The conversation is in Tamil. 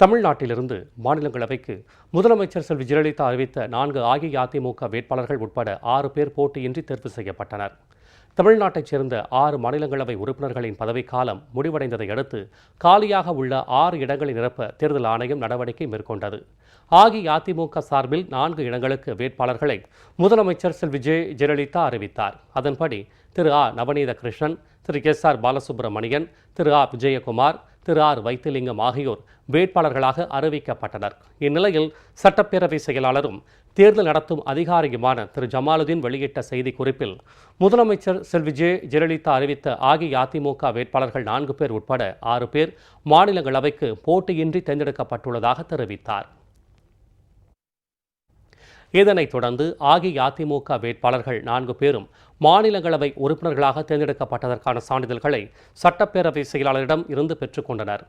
தமிழ்நாட்டிலிருந்து மாநிலங்களவைக்கு முதலமைச்சர் செல்வி ஜெயலலிதா அறிவித்த நான்கு அஇஅதிமுக வேட்பாளர்கள் உட்பட ஆறு பேர் போட்டியின்றி தேர்வு செய்யப்பட்டனர். தமிழ்நாட்டைச் சேர்ந்த ஆறு மாநிலங்களவை உறுப்பினர்களின் பதவிக்காலம் முடிவடைந்ததை அடுத்து காலியாக உள்ள ஆறு இடங்களை நிரப்ப தேர்தல் ஆணையம் நடவடிக்கை மேற்கொண்டது. அஇஅதிமுக சார்பில் நான்கு இடங்களுக்கு வேட்பாளர்களை முதலமைச்சர் செல்வி ஜெ ஜெயலலிதா அறிவித்தார். அதன்படி திரு ஆ நவநீத கிருஷ்ணன் திரு எஸ் ஆர் பாலசுப்ரமணியன் திரு ஆ விஜயகுமார் திரு ஆர் வைத்திலிங்கம் ஆகியோர் வேட்பாளர்களாக அறிவிக்கப்பட்டனர். இந்நிலையில் சட்டப்பேரவை செயலாளரும் தேர்தல் நடத்தும் அதிகாரியுமான திரு ஜமாலுதீன் வெளியிட்ட செய்திக்குறிப்பில் முதலமைச்சர் செல்வி ஜே ஜெயலலிதா அறிவித்த அஇஅதிமுக வேட்பாளர்கள் நான்கு பேர் உட்பட ஆறு பேர் மாநிலங்களவைக்கு போட்டியின்றி தேர்ந்தெடுக்கப்பட்டுள்ளதாக தெரிவித்தார். இதனைத் தொடர்ந்து அஇஅதிமுக வேட்பாளர்கள் நான்கு பேரும் மாநிலங்களவை உறுப்பினர்களாக தேர்ந்தெடுக்கப்பட்டதற்கான சான்றிதழ்களை சட்டப்பேரவை செயலாளரிடம் இருந்து பெற்றுக்கொண்டனர்